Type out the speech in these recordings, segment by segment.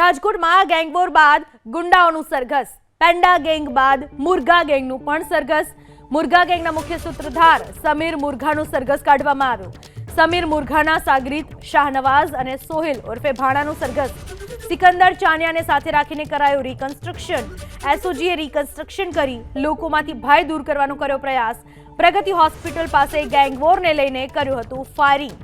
રાજકોટમાં ગેંગવોર બાદ ગુંડાઓનું સરઘસ. પેન્ડા ગેંગ બાદ મુરગા ગેંગનું પણ સરઘસ. મુરગા ગેંગના મુખ્ય સૂત્રધાર સમીર મુરઘાનું સરઘસ કાઢવામાં આવ્યું. સમીર મુરઘાના સાગરીત, શાહનવાઝ અને સોહિલ ઉર્ફે ભાણાનું સરઘસ. સિકંદર ચાનિયાને સાથે રાખીને કરાયું રિકન્સ્ટ્રક્શન એસઓજીએ રિકન્સ્ટ્રક્શન કરી લોકોમાંથી ભય દૂર કરવાનો કર્યો પ્રયાસ. પ્રગતિ હોસ્પિટલ પાસે ગેંગવોરને લઈને કર્યું હતું ફાયરિંગ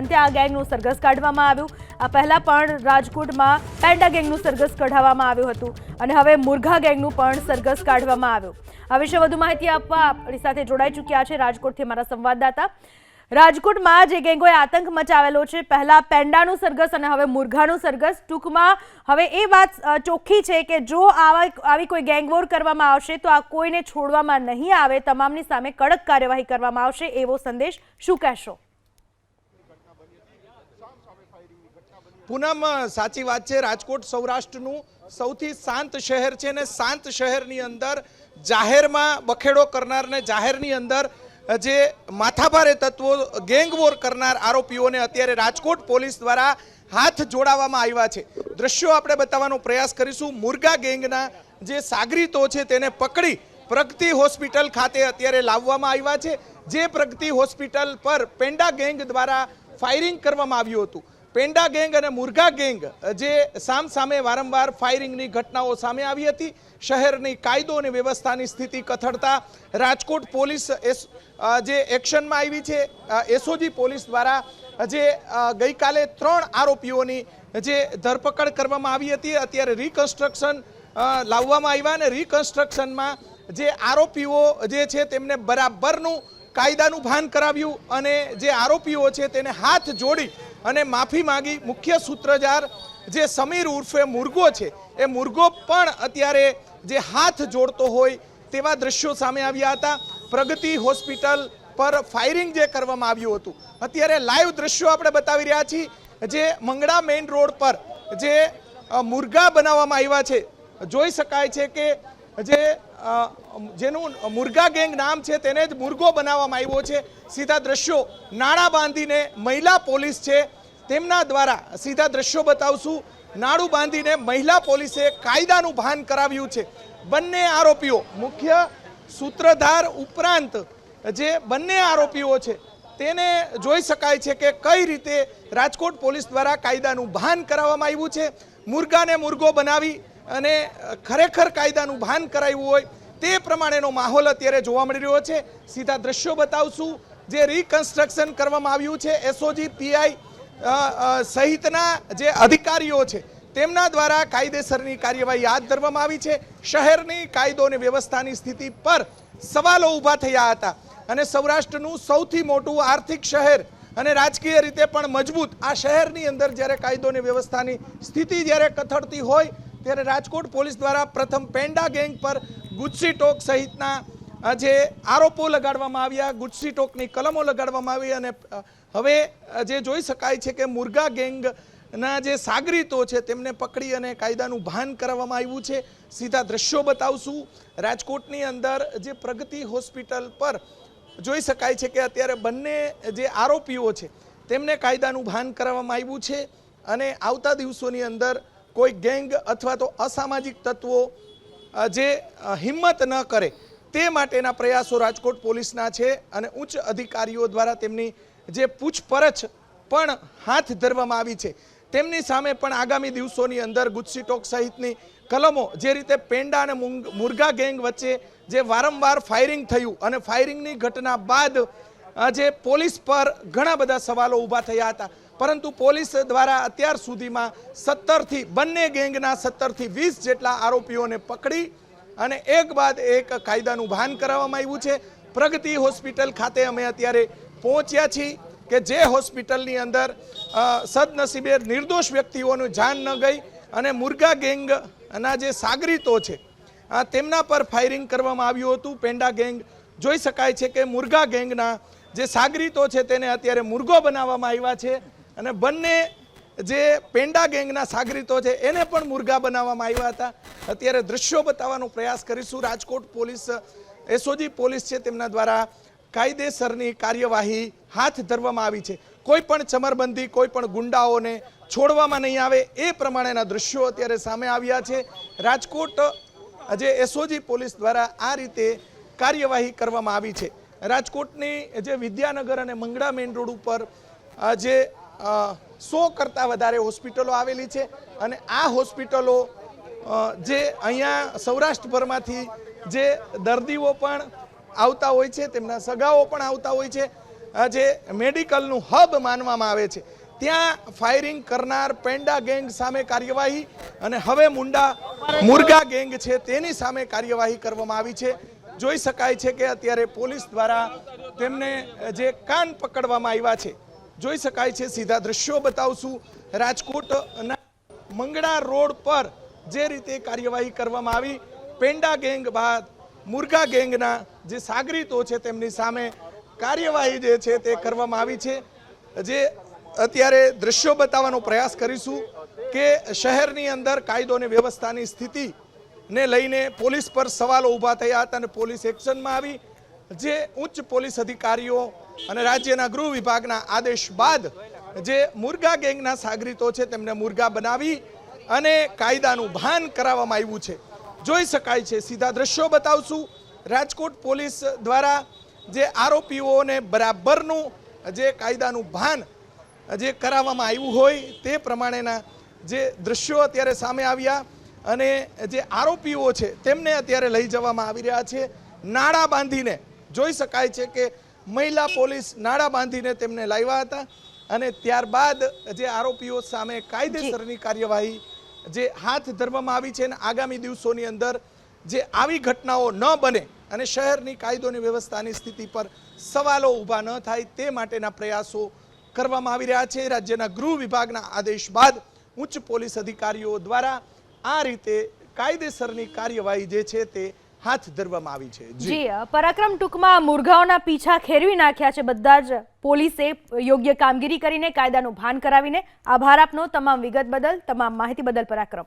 અંતે આ ગેંગનું સરઘસ કાઢવામાં આવ્યું. આ પહેલાં પણ રાજકોટમાં પેન્ડા ગેંગનું સરઘસ કઢાવવામાં આવ્યું હતું અને હવે મુરઘા ગેંગનું પણ સરઘસ કાઢવામાં આવ્યું. આ વિશે વધુ માહિતી આપવા આપણી સાથે જોડાઈ ચૂક્યા છે રાજકોટથી અમારા સંવાદદાતા. રાજકોટમાં જે ગેંગોએ આતંક મચાવેલો છે, પહેલા પેન્ડાનું સરઘસ અને હવે મુરઘાનું સરઘસ. ટૂંકમાં હવે એ વાત ચોખ્ખી છે કે જો આવા આવી કોઈ ગેંગવોર કરવામાં આવશે તો આ કોઈને છોડવામાં નહીં આવે. તમામની સામે કડક કાર્યવાહી કરવામાં આવશે એવો સંદેશ શું કહેશો? પૂનમ સાચી વાત છે, રાજકોટ સૌરાષ્ટ્રનું સૌથી શાંત શહેર છે ને શાંત શહેરની અંદર જાહેરમાં બખેડો કરનારને જાહેરની અંદર જે માથાભારે તત્વો, ગેંગવોર કરનાર આરોપીઓને અત્યારે રાજકોટ પોલીસ દ્વારા હાથ જોડાવવામાં આવ્યા છે. દ્રશ્યો આપણે બતાવવાનો પ્રયાસ કરીશું. મુરગા ગેંગના જે સાગરીતો છે તેને પકડી પ્રગતિ હોસ્પિટલ ખાતે અત્યારે લાવવામાં આવ્યા છે. જે પ્રગતિ હોસ્પિટલ પર પેન્ડા ગેંગ દ્વારા ફાયરિંગ કરવામાં આવ્યું હતું. પેન્ડા ગેંગ અને મુરઘા ગેંગ જે સામ સામે વારંવાર ફાયરિંગની ઘટનાઓ સામે આવી હતી, શહેરની કાયદો અને વ્યવસ્થાની સ્થિતિ કથળતા, રાજકોટ પોલીસ જે એક્શનમાં આવી છે એસઓજી પોલીસ દ્વારા જે ગઈકાલે ત્રણ આરોપીઓની જે ધરપકડ કરવામાં આવી હતી, અત્યારે રિકન્સ્ટ્રક્શન લાવવામાં આવ્યા અને રિકન્સ્ટ્રક્શનમાં જે આરોપીઓ જે છે તેમને બરાબરનું કાયદાનું ભાન કરાવ્યું અને જે આરોપીઓ છે તેને હાથ જોડી અને માફી માંગી મુખ્ય સૂત્રધાર જે સમીર ઉર્ફે મુર્ગો છે, એ મુર્ગો પણ અત્યારે જે હાથ જોડતો હોય તેવા દ્રશ્યો સામે આવ્યા હતા. પ્રગતિ હોસ્પિટલ પર ફાયરિંગ જે કરવામાં આવ્યું હતું. અત્યારે લાઈવ દ્રશ્યો આપણે બતાવી રહ્યા છીએ જે મંગળા મેઇન રોડ પર જે મુર્ગા બનાવવામાં આવ્યા છે. જોઈ શકાય છે કે જે જેનું મુર્ગા ગેંગ નામ છે તેને જ મુર્ગો બનાવવામાં આવ્યો છે. સીધા દ્રશ્યો નાણાં બાંધીને મહિલા પોલીસ છે. તેમના દ્વારા સીધા દ્રશ્યો બતાવશું. નાડું બાંધીને મહિલા પોલીસે કાયદાનું ભાન કરાવ્યું છે. બંને આરોપીઓ મુખ્ય સૂત્રધાર ઉપરાંત જે બંને આરોપીઓ છે તેને જોઈ શકાય છે કે કઈ રીતે રાજકોટ પોલીસ દ્વારા કાયદાનું ભાન કરાવવામાં આવ્યું છે. મુર્ગાને મુર્ગો બનાવી અને ખરેખર કાયદાનું ભાન કરાવ્યું હોય તે પ્રમાણેનો માહોલ અત્યારે જોવા મળી રહ્યો છે. સીધા દ્રશ્યો બતાવશું. જે રિકન્સ્ટ્રક્શન કરવામાં આવ્યું છે એસઓજી પીઆઈ સહિતના જે અધિકારીઓ છે, તેમના દ્વારા કાયદેસરની કાર્યવાહી હાથ ધરવામાં આવી છે. શહેરની કાયદો અને વ્યવસ્થાની સ્થિતિ પર સવાલો ઊભા થયા હતા. અને સૌરાષ્ટ્રનું સૌથી મોટું આર્થિક શહેર અને રાજકીય રીતે પણ મજબૂત આ શહેરની અંદર જ્યારે કાયદો અને વ્યવસ્થાની સ્થિતિ જ્યારે કથળતી હોય ત્યારે રાજકોટ પોલીસ દ્વારા પ્રથમ પેન્ડા ગેંગ પર ગુજસી ટોક સહિતના જે આરોપો લગાડવામાં આવ્યા, ગુજસી ટોકની કલમો લગાડવામાં આવી અને હવે જે જોઈ શકાય છે કે મુરગા ગેંગના જે સાગરીતો છે તેમને પકડી અને કાયદાનું ભાન કરાવવામાં આવ્યું છે. સીધા દ્રશ્યો બતાવશું. રાજકોટની અંદર જે પ્રગતિ હોસ્પિટલ પર જોઈ શકાય છે કે અત્યારે બંને જે આરોપીઓ છે તેમને કાયદાનું ભાન કરાવવામાં આવ્યું છે અને આવતા દિવસોની અંદર કોઈ ગેંગ અથવા તો અસામાજિક તત્વો જે હિંમત ન કરે, તે માટેના પ્રયાસો રાજકોટ પોલીસના છે અને ઉચ્ચ અધિકારીઓ દ્વારા તેમની જે પૂછપરછ પણ હાથ ધરવામાં આવી છે. તેમની સામે પણ આગામી દિવસોની અંદર ગુજસીટોક સહિતની કલમો જે રીતે પેંડા અને મુર્ગા ગેંગ વચ્ચે જે વારંવાર ફાયરિંગ થયું અને ફાયરિંગની ઘટના બાદ જે પોલીસ પર ઘણા બધા સવાલો ઊભા થયા હતા. પરંતુ પોલીસ દ્વારા અત્યાર સુધીમાં સત્તરથી, બંને ગેંગના સત્તરથી વીસ જેટલા આરોપીઓને પકડી અને એક બાદ એક કાયદાનું ભાન કરાવવામાં આવ્યું છે. પ્રગતિ હોસ્પિટલ ખાતે અમે અત્યારે પહોંચ્યા છીએ કે જે હોસ્પિટલની અંદર સદનસીબે નિર્દોષ વ્યક્તિઓનું જાન ન ગઈ અને મુર્ગા ગેંગના જે સાગરીતો છે તેમના પર ફાયરિંગ કરવામાં આવ્યું હતું. પેન્ડા ગેંગ જોઈ શકાય છે કે મુર્ગા ગેંગના જે સાગરીતો છે તેને અત્યારે મુર્ગો બનાવવામાં આવ્યા છે. અને બંને જે પેન્ડા ગેંગના સાગરીતો છે, એને પણ મુરગા બનાવવામાં આવ્યા હતા. અત્યારે દ્રશ્યો બતાવવાનો પ્રયાસ કરીશું. રાજકોટ પોલીસ, એસઓજી પોલીસ છે તેમના દ્વારા કાયદેસરની કાર્યવાહી હાથ ધરવામાં આવી છે. કોઈ પણ ચમરબંધી, કોઈ પણ ગુંડાઓને છોડવામાં નહીં આવે એ પ્રમાણેના દ્રશ્યો અત્યારે સામે આવ્યા છે. રાજકોટ, જે એસઓજી પોલીસ દ્વારા આ રીતે કાર્યવાહી કરવામાં આવી છે. રાજકોટની જે વિદ્યાનગર અને મંગળા મેઇન રોડ ઉપર જે સો કરતાં વધારે હોસ્પિટલો આવેલી છે અને આ હોસ્પિટલો જે અહીંયા સૌરાષ્ટ્રભરમાંથી જે દર્દીઓ પણ આવતા હોય છે, તેમના સગાઓ પણ આવતા હોય છે જે મેડિકલનું હબ માનવામાં આવે છે, ત્યાં ફાયરિંગ કરનાર પેન્ડા ગેંગ સામે કાર્યવાહી અને હવે મુંડા મુર્ગા ગેંગ છે તેની સામે કાર્યવાહી કરવામાં આવી છે. જોઈ શકાય છે કે અત્યારે પોલીસ દ્વારા તેમને જે કાન પકડવામાં આવ્યા છે. જોઈ શકાય છે. સીધા દ્રશ્યો બતાવશું. રાજકોટના મંગળા રોડ પર જે રીતે કાર્યવાહી કરવામાં આવી પેન્ડા ગેંગ બાદ મુર્ગા ગેંગના જે સાગરીતો છે તેમની સામે કાર્યવાહી જે છે તે કરવામાં આવી છે. જે અત્યારે દ્રશ્યો બતાવવાનો પ્રયાસ કરીશું કે શહેરની અંદર કાયદો અને વ્યવસ્થાની સ્થિતિને લઈને પોલીસ પર સવાલો ઊભા થયા હતા અને પોલીસ એક્શનમાં આવી. જે ઉચ્ચ પોલીસ અધિકારીઓ અને રાજ્યના ગૃહ વિભાગના આદેશ બાદ જે મુર્ગા ગેંગના સાગરીતો છે તેમને મુર્ગા બનાવી અને કાયદાનું ભાન કરાવવામાં આવ્યું છે. જોઈ શકાય છે, સીધા દ્રશ્યો બતાવશું. રાજકોટ પોલીસ દ્વારા જે આરોપીઓને બરાબરનું જે કાયદાનું ભાન જે કરાવવામાં આવ્યું હોય તે પ્રમાણેના જે દ્રશ્યો અત્યારે સામે આવ્યા અને જે આરોપીઓ છે તેમને અત્યારે લઈ જવામાં આવી રહ્યા છે. નાળા બાંધીને જોઈ શકાય છે કે મહિલા પોલીસ નાળા બાંધીને તેમને લાવ્યા હતા અને ત્યારબાદ જે આરોપીઓ સામે કાયદેસરની કાર્યવાહી જે હાથ ધરવામાં આવી છે અને આગામી દિવસોની અંદર જે આવી ઘટનાઓ ન બને અને શહેરની કાયદોની વ્યવસ્થાની સ્થિતિ પર સવાલો ઊભા ન થાય તે માટેના પ્રયાસો કરવામાં આવી રહ્યા છે. રાજ્યના ગૃહ વિભાગના આદેશ બાદ ઉચ્ચ પોલીસ અધિકારીઓ દ્વારા આ રીતે કાયદેસરની કાર્યવાહી જે છે તે હાથ ધરવામાં આવી છે. જી. પરાક્રમ ટૂંકમાં મુરઘાઓના પીછા ખેરવી નાખ્યા છે બધા જ પોલીસે યોગ્ય કામગીરી કરીને, કાયદાનું ભાન કરાવીને. આભાર આપનો, તમામ વિગત બદલ, તમામ માહિતી બદલ પરાક્રમ.